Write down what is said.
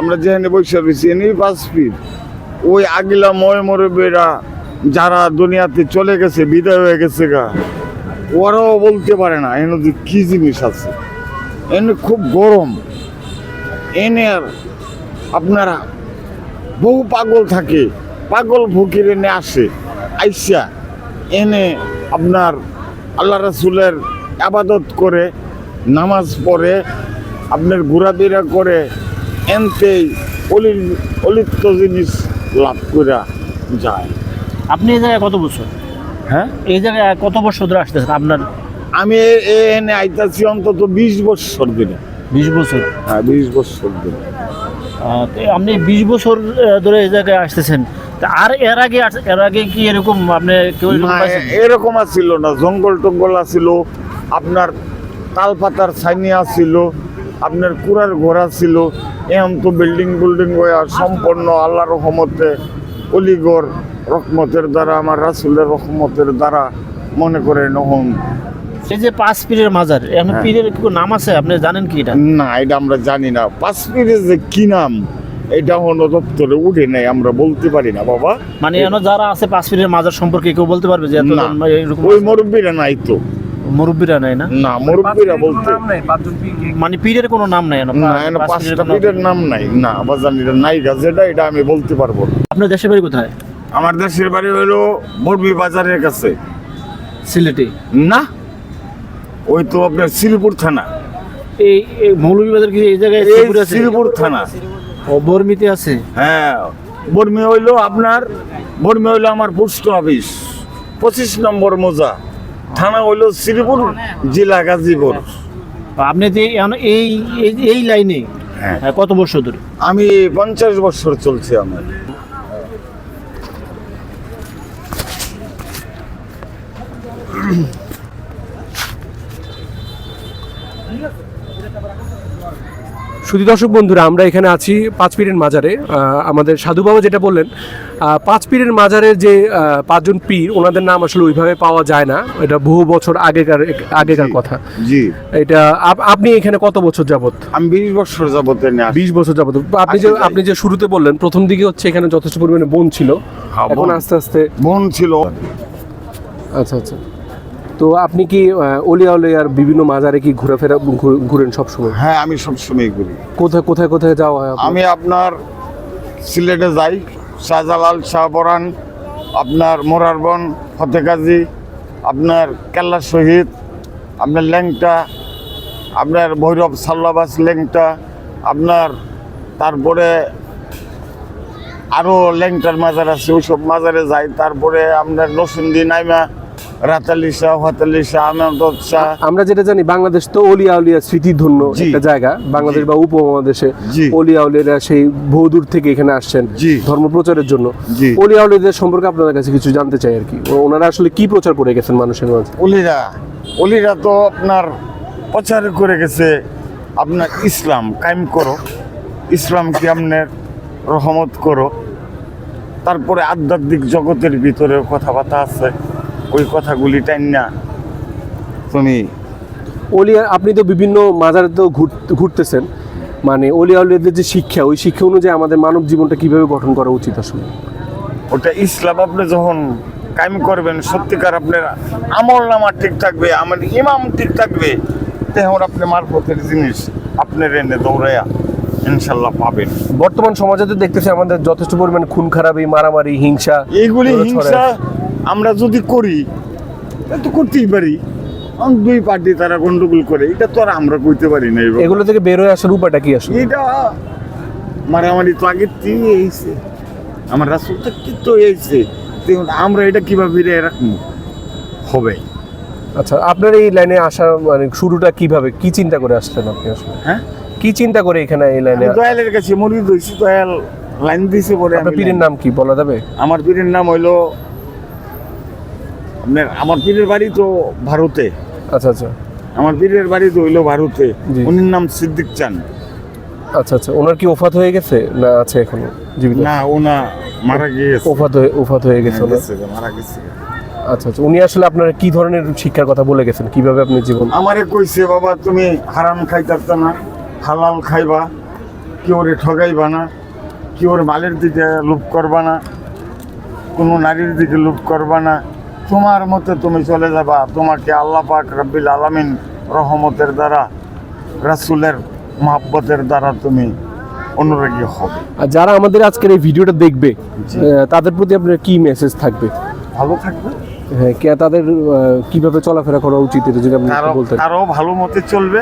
আমরা যেখানে বসে রয়েছি এনেই পাঁচ ফিট ওই আগিলা ময় মরবেরা যারা দুনিয়াতে চলে গেছে, বিদায় হয়ে গেছে গা, ওরাও বলতে পারে না, এনে যে কী জিনিস আছে। এনে খুব গরম। এনে আর আপনারা বহু পাগল থাকে, পাগল ফকির এনে আসে, আইসা, এনে আপনার আল্লাহ রাসুলের আবাদত করে, নামাজ পড়ে, আপনার ঘোরাফেরা করে এনতেই অলির অলিপ্ত জিনিস লাভ করে যায়। আপনি এই জায়গায় কত বছর? হ্যাঁ? এই জায়গায় কত বছর ধরে আসতেছেন আপনার? আমি এনে আইতাছি অন্তত বিশ বছর দিনে বিশ বছর? হ্যাঁ বিশ বছর তো আপনি বিশ বছর ধরে এই জায়গায় আসতেছেন। তা আর এর আগে এর আগে কি এরকম আপনি কেউ এরকম? আছিল না। জঙ্গল টঙ্গল আছিল। আপনার তালপাতার ছাইনি আছিল। আপনার কুড়ার ঘোড়া ছিল এম তো বিল্ডিং বিল্ডিং হয়ে সম্পন্ন আল্লাহ রহমতে অলিগড় রহমতের দ্বারা আমার রাসুলের রহমতের দ্বারা মনে করে নহন এই যে পাঁচ পীরের মাজার এখন হ্যাঁ। পীরের কি নাম আছে? আপনি জানেন কি এটা? না এটা আমরা জানি না। পাঁচপিরে যে কি নাম এটা হলো দপ্তরে উঠে নাই আমরা বলতে পারি না বাবা। মানে যারা আছে পাঁচ পীরের মাজার সম্পর্কে কেউ বলতে পারবে যে এত ওই মুরব্বীরা নাই তো। মুরব্বীরা নাই না? না মুরব্বীরা বলতে মানে পীরের কোনো নাম নাই না? পীরের পাঁচটা পীরের নাম নাই। না বাজানির নাই যেটা এটা আমি বলতে পারব আপনার দেশের বাড়ি কোথায়? আমার দেশের বাড়ি হলো বড়বি বাজারের কাছে। সিলেটে? না ওই তো আপনার শ্রীপুর থানা। এই এই মৌলভীবাজার কি এই জায়গায় শ্রীপুর থানা। ও বর্মিতে আছে? হ্যাঁ বর্মি হইল আপনার বর্মি হইল আমার পোস্ট অফিস পঁচিশ নম্বর মোজা। থানা হইল শ্রীপুর জেলা গাজীপুর। আপনি যে এখন এই এই- এই লাইনে হ্যাঁ। হ্যাঁ, কত বছর ধরে? আমি পঞ্চাশ বছর চলছে আমার। শুধু দর্শক বন্ধুরা আমরা এখানে আছি পাঁচ পীরের মাজারে। আমাদের সাধু বাবা যেটা বললেন পাঁচ পীরের মাজারের যে পাঁচজন পীর ওনাদের নাম আসলে ওইভাবে পাওয়া যায় না। এটা বহু বছর আগেকার আগেকার কথা। জি। এটা আপনি এখানে কত বছর যাবত আমি বিশ বছর যাবত বিশ বছর যাবত আপনি যে আপনি যে শুরুতে বললেন প্রথম দিকে হচ্ছে এখানে যথেষ্ট পরিমাণে বন ছিল। হ্যাঁ, এখন। আস্তে আস্তে বোন ছিল। আচ্ছা আচ্ছা। তো আপনি কি অলিয়া উলিয়ার বিভিন্ন মাজারে কি ঘোরাফেরা ঘুর- ঘুরেন সবসময়? হ্যাঁ আমি সবসময় ঘুরি। কোথায় কোথায় কোথায় যাওয়া হয় আমি আপনার সিলেটে যাই শাহজালাল শাহপরান আপনার মোরারবন ফতেকাজি আপনার কেল্লা শহীদ আপনার ল্যাংটা আপনার ভৈরব সাল্লাবাস ল্যাংটা আপনার তারপরে আরও ল্যাংটার মাজার আছে ওইসব মাজারে যাই। তারপরে আপনার নসুন্দি নাইমা রাতালি শাহ হাতালি শাহ আহমেদ শাহ আমরা যেটা জানি বাংলাদেশ তো অলিয়া উলিয়া স্মৃতিধন্য জি। একটা জায়গা। বাংলাদেশ বা উপমহাদেশে। অলিয়া উলিয়ারা সেই বহুদূর থেকে এখানে আসছেন ধর্ম প্রচারের জন্য। অলিয়া উলিয়াদের সম্পর্কে আপনাদের কাছে কিছু জানতে চাই আর কি। ওনারা আসলে কি প্রচার করে গেছেন মানুষের মাঝে? অলিরা অলিরা তো আপনার প্রচার করে গেছে আপনার ইসলাম কায়েম করো। ইসলামকে আপনার রহমত করো। তারপরে আধ্যাত্মিক জগতের ভিতরে কথাবার্তা আছে। ওই কথাগুলি টাইন। না তুমি অলিয়া আপনি তো বিভিন্ন মাজারে তো ঘুরতেছেন। মানে অলিয়া উলিয়াদের যে শিক্ষা ওই শিক্ষা অনুযায়ী আমাদের মানব জীবনটা কীভাবে গঠন করা উচিত আসলে? ওটা ইসলাম আপনি যখন কায়েম করবেন সত্যিকার আপনার আমল নামা ঠিক থাকবে আমার ইমাম ঠিক থাকবে তখন আপনি মারফতের জিনিস আপনার এনে দৌড়াইয়া ইনশাল্লাহ পাবেন। বর্তমান সমাজে তো দেখতেছি আমাদের যথেষ্ট পরিমাণ খুন খারাপি মারামারি হিংসা এইগুলি হিংসা। আমরা যদি করি তা তো করতেই পারি। দুই পার্টি তারা গন্ডগোল করে এটা তো আর আমরা কইতে পারি না এগুলো থেকে বের হয়ে আসার উপায়টা কি আসলে? এটা মারামারি তো আগে থেকে এইছে আমার রাসুল তো তো এইছে দেখুন আমরা এটা কীভাবে ফিরে রাখব? হবে। আচ্ছা আপনার এই লাইনে আসা মানে শুরুটা কীভাবে কি চিন্তা করে আসলেন আপনি আসলে? হ্যাঁ? কি চিন্তা করে এখানে এই লাইনে দয়ালের কাছে মরিদ হয়েছি দয়াল লাইন দিয়েছে বলে আপনার পীরের নাম কি বলা যাবে? আমার পীরের নাম হইল আপনার আমার পীরের বাড়ি তো ভারতে। আচ্ছা আচ্ছা। আমার পীরের বাড়ি তো হইল ভারতে। উনির নাম সিদ্দিক চান। আচ্ছা আচ্ছা। ওনার কি ওফাত হয়ে গেছে না আছে এখনও জীবিত? না ওনা মারা গিয়েছে। ওফাত হয়ে ওফাত হয়ে গেছে মারা গেছে। আচ্ছা আচ্ছা। উনি আসলে আপনার কি ধরনের শিক্ষার কথা বলে গেছেন? কীভাবে আপনি জীবন আমারে কইছে বাবা তুমি হারাম খাইতারত না হালাল খাইবা কেউ ওরে ঠগাইবা না কেউ ওর মালের দিকে লোভ করবা না কোনো নারীর দিকে লোভ করবা না তোমার মতে তুমি চলে যাবা। তোমাকে আল্লাহ পাক রব্বিল আলমিন রহমতের দ্বারা রাসুলের মহাব্বতের দ্বারা তুমি অনুরাগী হবে। আর যারা আমাদের আজকের এই ভিডিওটা দেখবে। তাদের প্রতি আপনার কি মেসেজ থাকবে? ভালো থাকবে। হ্যাঁ কে তাদের কীভাবে চলাফেরা করা উচিত এটা যদি আপনি বলতেন। কারও ভালো মতে চলবে।